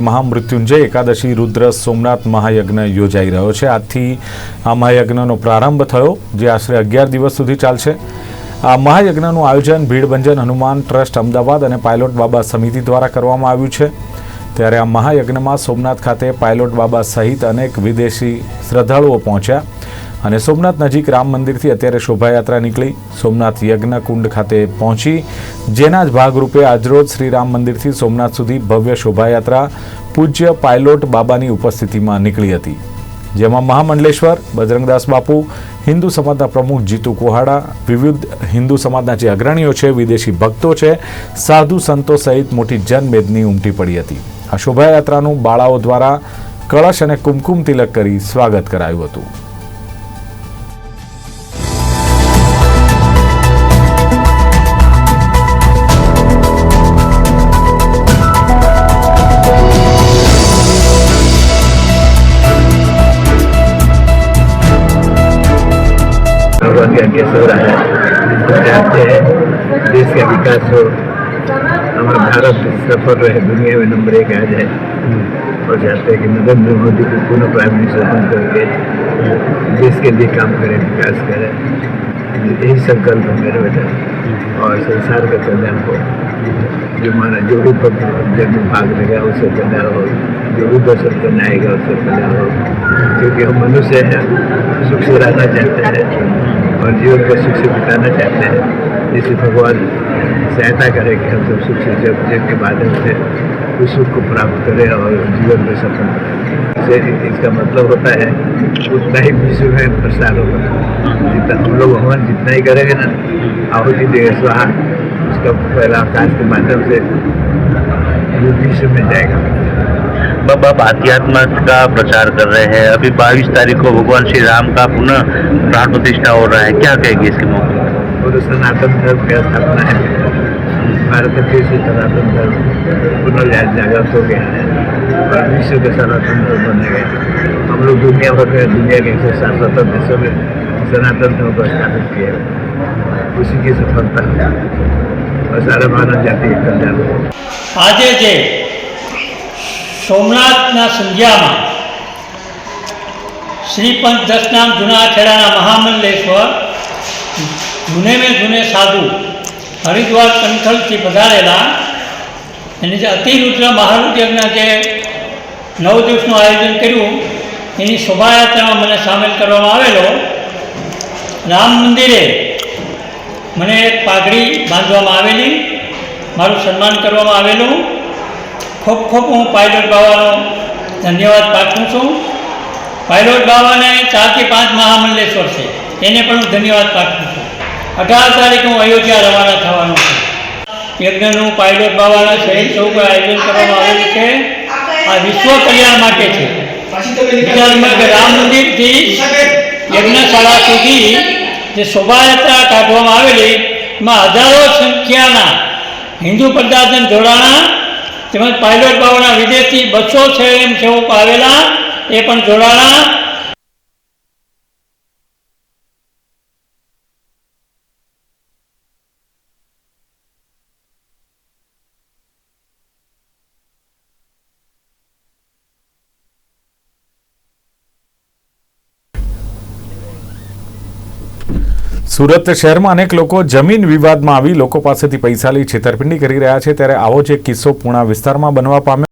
મહામૃત્યુંજય એકાદશી રુદ્ર સોમનાથ મહાયજ્ઞ યોજાઈ રહ્યો છે. આજથી આ મહાયજ્ઞનો પ્રારંભ થયો, જે આશરે અગિયાર દિવસ સુધી ચાલશે. આ મહાયજ્ઞનું આયોજન ભીડભંજન હનુમાન ટ્રસ્ટ અમદાવાદ અને પાયલોટ બાબા સમિતિ દ્વારા કરવામાં આવ્યું છે. ત્યારે આ મહાયજ્ઞમાં સોમનાથ ખાતે પાયલોટ બાબા સહિત અનેક વિદેશી શ્રદ્ધાળુઓ પહોંચ્યા. અને સોમનાથ નજીક રામ મંદિરથી અત્યારે શોભાયાત્રા નીકળી. સોમનાથ યજ્ઞ કુંડ ખાતે પહોંચી, જેના જ ભાગરૂપે આજરોજ શ્રી રામ મંદિરથી સોમનાથ સુધી ભવ્ય શોભાયાત્રા પૂજ્ય પાયલોટ બાબાની ઉપસ્થિતિમાં નીકળી હતી. જેમાં મહામંડલેશ્વર, બજરંગદાસ બાપુ, હિન્દુ સમાજના પ્રમુખ જીતુ કોહાડા, વિવિધ હિન્દુ સમાજના જે અગ્રણીઓ છે, વિદેશી ભક્તો છે, સાધુ સંતો સહિત મોટી જનમેદની ઉમટી પડી હતી. આ શોભાયાત્રાનું બાળાઓ દ્વારા કળશ અને કુમકુમ તિલક કરી સ્વાગત કરાયું હતું. चाहते हैं देश का विकास हो, हमारा भारत सफल रहे, दुनिया में नंबर एक आ जाए, और चाहते हैं कि नरेंद्र मोदी को पुनः प्राइम मिनिस्टर बन करके देश के लिए काम करें, विकास करें। यही संकल्प है मेरे बेटा, और संसार का कल्याण हो। जो माना, जो भी जन्म भाग लेगा उससे कल्याण हो। जो भी दर्शन करने आएगा उससे कल्याण हो। क्योंकि हम मनुष्य हैं, सुख से रहना चाहते हैं। और जीवन को सुख से बिताना चाहते हैं। इसी भगवान सहायता करे कि हम सब सुख से जब जग के माध्यम से उस सुख को प्राप्त करें और जीवन में सफल इससे इसका मतलब होता है, उतना ही विश्व में प्रसार होगा। जितना हम लोग भगवान जितना ही करेंगे ना, आहुति देगा, स्वाहा, उसका पहला आकाश के माध्यम से विश्व में जाएगा। अब आप आध्यात्म का प्रचार कर रहे हैं अभी 22 तारीख को भगवान श्री राम का पुनः प्राण प्रतिष्ठा हो रहा है क्या कहेंगे इसके मौके पर? और सनातन धर्म की स्थापना है भारत में फिर से सनातन धर्म पुनर्जागृत हो गया है और विश्व का सनातन धर्म बनेगा हम लोग दुनिया भर में दुनिया के एक सौ सात सत्तर देशों में सनातन धर्म को स्थापित किया है उसी की सफलता है और सारा मानव जाति का कल्याण हो આજે જે સોમનાથના સંધ્યામાં શ્રીપંચ દસનામ જૂના ખેડાના મહામંડલેશ્વર જૂને મેં જૂને સાધુ, હરિદ્વાર કંથલથી પધારેલા, એની જે અતિરુદ્ર મહારુદ જે નવ દિવસનું આયોજન કર્યું, એની શોભાયાત્રામાં મને સામેલ કરવામાં આવેલો. રામ મંદિરે મને એક પાઘડી બાંધવામાં આવેલી, મારું સન્માન કરવામાં આવેલું. ખૂબ ખૂબ હું પાયલોટ બાવાનો ધન્યવાદ પાઠવું છું. પાયલોટ બાવાને ચારથી પાંચ મહામંડલેશ્વર છે. એને પણ હું ધન્યવાદ પાઠવું છું. અઢાર તારીખે હું અયોધ્યા રવાના થવાનો છું. યજ્ઞનું પાયલોટ બાવાના શહેર સૌ આયોજન કરવામાં આવેલું છે. આ વિશ્વ કલ્યાણ માટે છે. બીજા રામ મંદિરથી યજ્ઞશાળા સુધી જે શોભાયાત્રા કાઢવામાં આવેલી, એમાં હજારો સંખ્યાના હિન્દુ પ્રજાજન જોડાણા તેમજ પાયલોટ બાવાના વિદેશથી બસો એમ સેવકો આવેલા એ પણ જોડાણા. સુરત શહેરમાં અનેક લોકો જમીન વિવાદમાં આવી લોકો પાસેથી પૈસા લઈ છેતરપિંડી કરી રહ્યા છે. ત્યારે આવો જ એક કિસ્સો પૂણા વિસ્તારમાં બનવા પામ્યો.